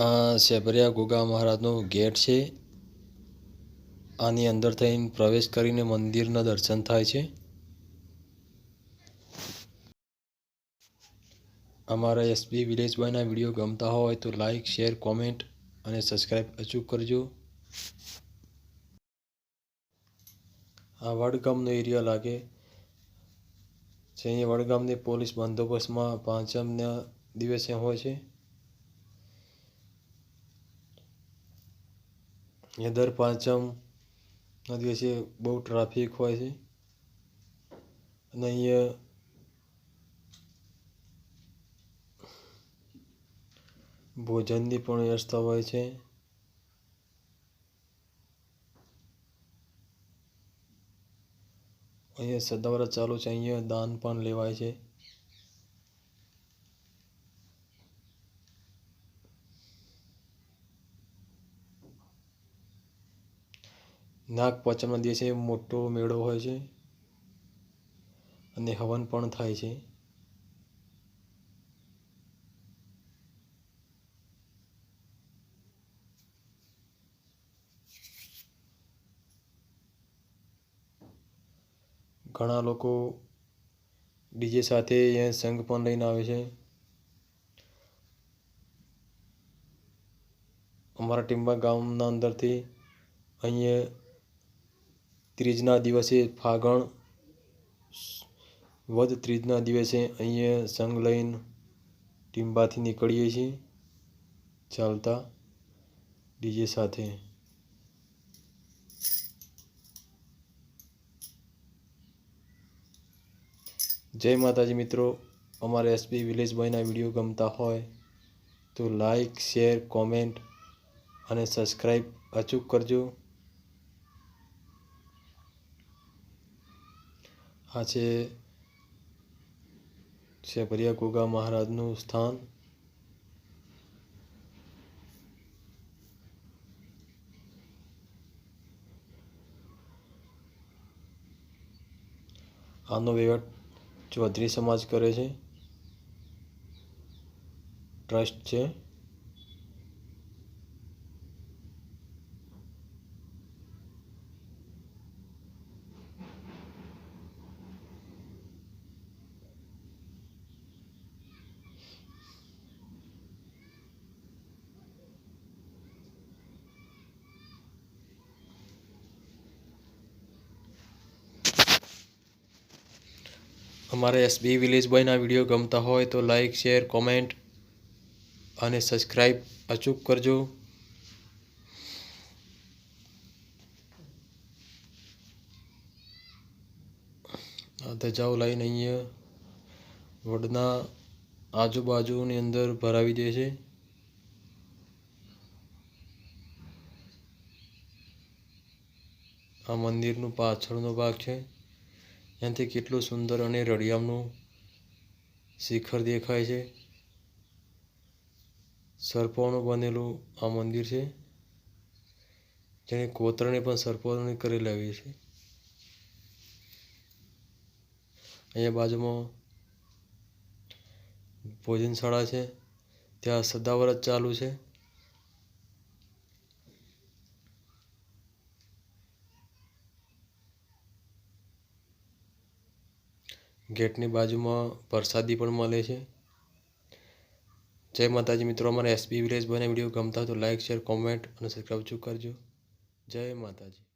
આ શેભરિયા ગોગા મહારાજનો ગેટ છે. આની અંદર થઈને પ્રવેશ કરીને મંદિરના દર્શન થાય છે. અમારા એસબી વિલેજ વીડિયો ગમતા હોય તો લાઈક, શેર, કોમેન્ટ અને સબસ્ક્રાઈબ અચૂક કરજો. આ વડગામનો એરિયા લાગે છે. અહીંયા વડગામની પોલીસ બંદોબસ્તમાં પાંચમના દિવસે હોય છે. અહીંયા દર પાંચમના દિવસે બહુ ટ્રાફિક હોય છે. અને અહીંયા ભોજનની પણ વ્યવસ્થા હોય છે. અહીંયા સદાવરા ચાલુ છે, અહીંયા દાન પણ લેવાય છે. નાગપંચમના દિવસે મોટો મેળો હોય છે અને હવન પણ થાય છે. ઘણા લોકો ડીજે સાથે અહીંયા સંઘ પણ લઈને આવે છે. અમારા ટીમ્બા ગામના અંદરથી અહીંયા ત્રીજના દિવસે ફાગણ વદ ત્રીજના દિવસે અહીંયા સંઘ લઈને ટીમ્બાથી નીકળીએ છીએ, ચાલતા ડીજે સાથે. જય માતાજી મિત્રો, અમારા એસપી વિલેજ બોયના વીડિયો ગમતા હોય તો લાઈક શેર કોમેન્ટ અને સબસ્ક્રાઈબ અચૂક કરજો. આ છે શેભરિયા ગોગા મહારાજનું સ્થાન. આનો વહીવટ ચૌધરી સમાજ કરે છે ટ્રસ્ટ છે. અમારા એસબી વિલેજ બોયના વીડિયો ગમતા હોય તો લાઈક શેર કોમેન્ટ અને સબસ્ક્રાઈબ અચૂક કરજો. આ ધજાઓ લઈને અહીંયા વડના આજુબાજુની અંદર ભરાવી દે છે. આ મંદિરનું પાછળનો ભાગ છે. ત્યાંથી કેટલું સુંદર અને રળિયામનું શિખર દેખાય છે. સર્પોનું બનેલું આ મંદિર છે. જેને કોતરણી પણ સર્પોની કરી લેવી છે. અહીંયા બાજુમાં ભોજનશાળા છે. ત્યાં સદાવ્રત ચાલુ છે. ગેટની બાજુમાં પ્રસાદી પણ મળે છે. જય માતાજી મિત્રો, અમારા એસબી વિલેજ બને વીડિયો ગમતા તો લાઇક શેર કોમેન્ટ અને સબસ્ક્રાઈબ કરજો. જય માતાજી.